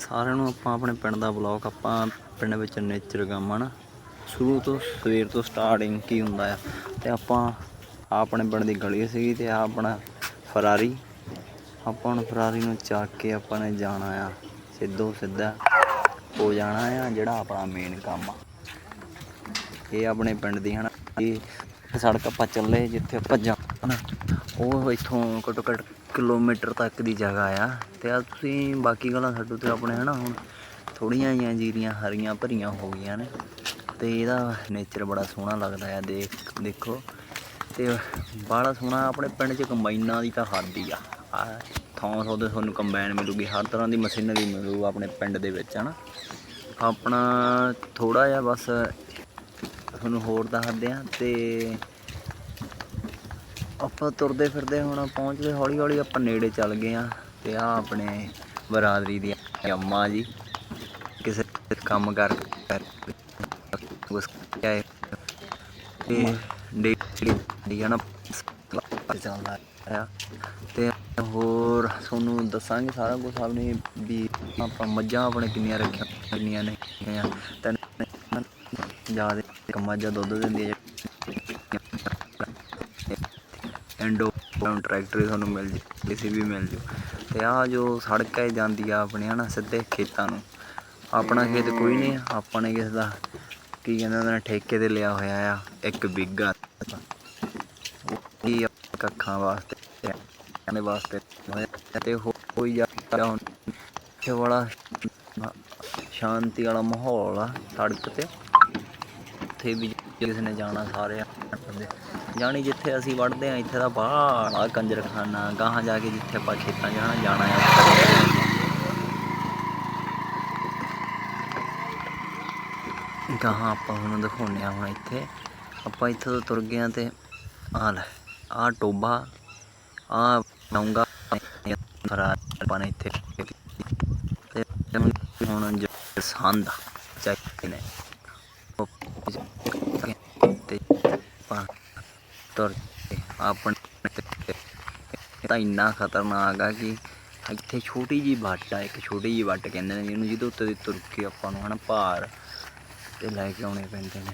ਸਾਰਿਆਂ ਨੂੰ ਆਪਾਂ ਆਪਣੇ ਪਿੰਡ ਦਾ ਬਲੌਗ, ਆਪਾਂ ਪਿੰਡ ਵਿੱਚ ਨੇਚਰ ਗਾਮਾ ਨਾ, ਸ਼ੁਰੂ ਤੋਂ ਸਵੇਰ ਤੋਂ ਸਟਾਰਟਿੰਗ ਕੀ ਹੁੰਦਾ ਆ। ਤੇ ਆਪਾਂ ਆਪਣੇ ਪਿੰਡ ਦੀ ਗਲੀ ਸੀਗੀ ਤੇ ਆ ਆਪਣਾ ਫਰਾਰੀ ਆਪਾਂ ਹੁਣ ਫਰਾਰੀ ਨੂੰ ਚੱਕ ਕੇ ਆਪਾਂ ਨੇ ਜਾਣਾ ਆ, ਸਿੱਧੋ ਸਿੱਧਾ ਹੋ ਜਾਣਾ ਆ, ਜਿਹੜਾ ਆਪਣਾ ਮੇਨ ਕੰਮ ਆ। ਇਹ ਆਪਣੇ ਪਿੰਡ ਦੀ ਹਨਾ, ਇਹ ਸੜਕ ਆਪਾਂ ਚੱਲੇ ਜਿੱਥੇ ਆਪਾਂ ਜਾਣਾ ਉਹ ਇੱਥੋਂ ਘੱਟੋ ਘੱਟ ਕਿਲੋਮੀਟਰ ਤੱਕ ਦੀ ਜਗ੍ਹਾ ਆ। ਤੇ ਆ ਤੁਸੀਂ ਬਾਕੀ ਗੱਲਾਂ ਛੱਡੋ ਤੇ ਆਪਣੇ, ਹਨਾ, ਹੁਣ ਥੋੜੀਆਂ ਜਿਹੀਆਂ ਜੀਰੀਆਂ ਹਰੀਆਂ ਭਰੀਆਂ ਹੋ ਗਈਆਂ ਨੇ। ਤੇ ਇਹਦਾ ਨੇਚਰ ਬੜਾ ਸੋਹਣਾ ਲੱਗਦਾ ਆ, ਦੇਖ ਦੇਖੋ। ਤੇ ਬੜਾ ਸੋਹਣਾ ਆਪਣੇ ਪਿੰਡ 'ਚ ਕੰਬਾਈਨਾਂ ਦੀ ਤਾਂ ਹੱਦ ਹੀ ਆ। ਥਾਂ ਥਾਂ ਤੇ ਤੁਹਾਨੂੰ ਕੰਬਾਈਨ ਮਿਲੂਗੀ, ਹਰ ਤਰ੍ਹਾਂ ਦੀ ਮਸ਼ੀਨਰੀ ਮਿਲੂ ਆਪਣੇ ਪਿੰਡ ਦੇ ਵਿੱਚ, ਹਨਾ। ਆਪਣਾ ਥੋੜਾ ਜਿਹਾ ਬਸ ਤੁਹਾਨੂੰ ਹੋਰ ਦੱਸਦੇ ਆ ਤੇ ਆਪਾਂ ਤੁਰਦੇ ਫਿਰਦੇ ਹੁਣ ਪਹੁੰਚਦੇ ਹੌਲੀ ਹੌਲੀ ਆਪਾਂ ਨੇੜੇ ਚੱਲ ਗਏ ਆ ਤੇ ਆ ਆਪਣੇ ਬਰਾਦਰੀ ਦੀ ਅੰਮਾ ਜੀ ਕਿਸੇ ਕੰਮ ਕਰ ਉਸ ਕੇ ਤੇ ਡੇਲੀ ਚੱਲਦਾ ਆ ਤੇ ਹੋਰ ਤੁਹਾਨੂੰ ਦੱਸਾਂਗੇ ਸਾਰਾ ਕੁਝ ਆਪਣੇ ਵੀ ਆਪਾਂ ਮੱਝਾਂ ਆਪਣੇ ਕਿੰਨੀਆਂ ਰੱਖੀਆਂ ਕਿੰਨੀਆਂ ਨਹੀਂ ਤਿੰਨ ਜ਼ਿਆਦਾ ਇੱਕ ਮੱਝਾਂ ਦੁੱਧ ਦਿੰਦੀ ਹੈ ਐਂਡੋ ਟਰੈਕਟਰ ਤੁਹਾਨੂੰ ਮਿਲ ਜੂ ਕਿਸੇ ਵੀ ਮਿਲ ਜੂ। ਤੇ ਆ ਜੋ ਸੜਕ ਹੈ ਜਾਂਦੀ ਆ ਆਪਣੇ ਹਨਾ ਸਿੱਧੇ ਖੇਤਾਂ ਨੂੰ। ਆਪਣਾ ਖੇਤ ਕੋਈ ਨਹੀਂ, ਆਪਾਂ ਨੇ ਕਿਸੇ ਦਾ ਕੀ ਕਹਿੰਦੇ ਉਹਨਾਂ ਨੇ, ਠੇਕੇ ਤੇ ਲਿਆ ਹੋਇਆ ਆ, ਇੱਕ ਬਿੱਗਾ। ਕੀ ਕੱਖਾਂ ਵਾਸਤੇ ਕਹਿੰਦੇ ਵਾਸਤੇ ਹੋਇਆ। ਤੇ ਹੋਈ ਜਾ ਹੁਣ, ਇੱਥੇ ਬੜਾ ਸ਼ਾਂਤੀ ਵਾਲਾ ਮਾਹੌਲ ਆ ਸੜਕ ਤੇ। ਉੱਥੇ ਵੀ ਜਿਸ ਨੇ ਜਾਣਾ ਸਾਰੇ ਬੰਦੇ। ਜਾਣੀ ਜਿੱਥੇ ਅਸੀਂ ਵੜਦੇ ਆ ਇੱਥੇ ਦਾ ਬਾਹਲਾ ਕੰਜਰਖਾਨਾ, ਗਾਹਾਂ ਜਾ ਕੇ ਜਿੱਥੇ ਆਪਾਂ ਖੇਤਾਂ ਜਾਣਾ ਜਾਣਾ ਆ। ਗਾਹਾਂ ਆਪਾਂ ਹੁਣ ਦਿਖਾਉਂਦੇ ਆ ਹੁਣ ਇੱਥੇ। ਆਪਾਂ ਇੱਥੇ ਤੋਂ ਤੁਰ ਗਏ ਆ ਤੇ ਆ ਲੈ ਆ ਟੋਬਾ ਆ ਡੋਂਗਾ ਫਰਾ ਆਪਾਂ ਨੇ ਇੱਥੇ। ਤੇ ਹੁਣ ਜੋ ਸੰਦ ਚਾਹੀਦੇ ਨੇ ਉਹ ਤੇ ਪਾ ਤੁਰ ਆਪਣੇ ਇਹ ਤਾਂ ਇੰਨਾ ਖਤਰਨਾਕ ਆ ਕਿ ਇੱਥੇ ਛੋਟੀ ਜੀ ਵੱਟ ਆ, ਇੱਕ ਛੋਟੀ ਜੀ ਵੱਟ ਕਹਿੰਦੇ ਨੇ, ਜਿਹਨੂੰ ਜਿਹਦੇ ਉੱਤੇ ਤੁਰ ਕੇ ਆਪਾਂ ਨੂੰ ਹਨਾ ਭਾਰ ਤੇ ਲੈ ਕੇ ਆਉਣੇ ਪੈਂਦੇ ਨੇ।